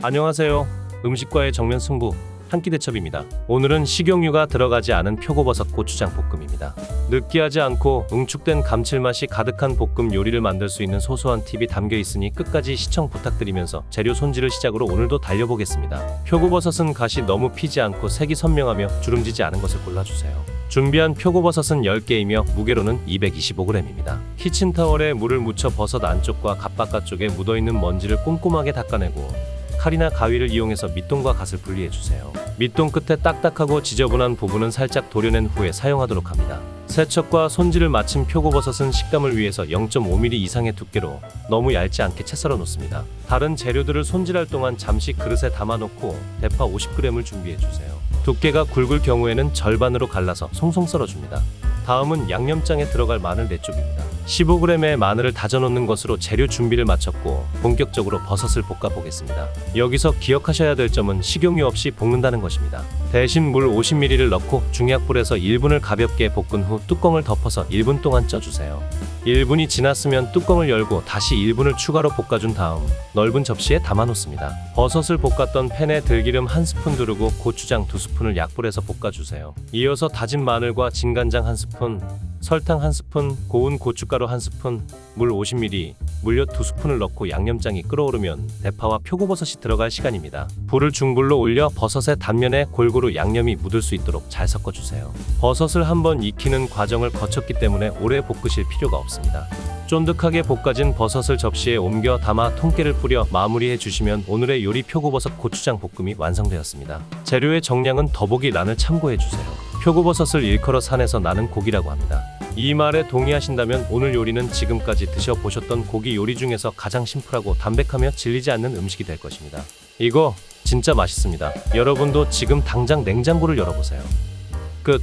안녕하세요. 음식과의 정면 승부 한 끼 대첩입니다. 오늘은 식용유가 들어가지 않은 표고버섯 고추장 볶음입니다. 느끼하지 않고 응축된 감칠맛이 가득한 볶음 요리를 만들 수 있는 소소한 팁이 담겨 있으니 끝까지 시청 부탁드리면서 재료 손질을 시작으로 오늘도 달려보겠습니다. 표고버섯은 가시 너무 피지 않고 색이 선명하며 주름지지 않은 것을 골라주세요. 준비한 표고버섯은 10개이며 무게로는 225g입니다. 키친타월에 물을 묻혀 버섯 안쪽과 갓바깥 쪽에 묻어있는 먼지를 꼼꼼하게 닦아내고 칼이나 가위를 이용해서 밑동과 갓을 분리해 주세요. 밑동 끝에 딱딱하고 지저분한 부분은 살짝 도려낸 후에 사용하도록 합니다. 세척과 손질을 마친 표고버섯은 식감을 위해서 0.5mm 이상의 두께로 너무 얇지 않게 채 썰어 놓습니다. 다른 재료들을 손질할 동안 잠시 그릇에 담아 놓고 대파 50g을 준비해 주세요. 두께가 굵을 경우에는 절반으로 갈라서 송송 썰어 줍니다. 다음은 양념장에 들어갈 마늘 4쪽입니다. 15g의 마늘을 다져 놓는 것으로 재료 준비를 마쳤고 본격적으로 버섯을 볶아 보겠습니다. 여기서 기억하셔야 될 점은 식용유 없이 볶는다는 것입니다. 대신 물 50ml를 넣고 중약불에서 1분을 가볍게 볶은 후 뚜껑을 덮어서 1분 동안 쪄주세요. 1분이 지났으면 뚜껑을 열고 다시 1분을 추가로 볶아준 다음 넓은 접시에 담아 놓습니다. 버섯을 볶았던 팬에 들기름 한 스푼 두르고 고추장 두 스푼을 약불에서 볶아주세요. 이어서 다진 마늘과 진간장 한 스푼, 설탕 한 스푼, 고운 고춧가루 한 스푼, 물 50ml, 물엿 두 스푼을 넣고 양념장이 끓어오르면 대파와 표고버섯이 들어갈 시간입니다. 불을 중불로 올려 버섯의 단면에 골고루 양념이 묻을 수 있도록 잘 섞어주세요. 버섯을 한번 익히는 과정을 거쳤기 때문에 오래 볶으실 필요가 없습니다. 쫀득하게 볶아진 버섯을 접시에 옮겨 담아 통깨를 뿌려 마무리해 주시면 오늘의 요리 표고버섯 고추장 볶음이 완성되었습니다. 재료의 정량은 더보기 란을 참고해 주세요. 표고버섯을 일컬어 산에서 나는 고기라고 합니다. 이 말에 동의하신다면 오늘 요리는 지금까지 드셔보셨던 고기 요리 중에서 가장 심플하고 담백하며 질리지 않는 음식이 될 것입니다. 이거 진짜 맛있습니다. 여러분도 지금 당장 냉장고를 열어보세요. 끝.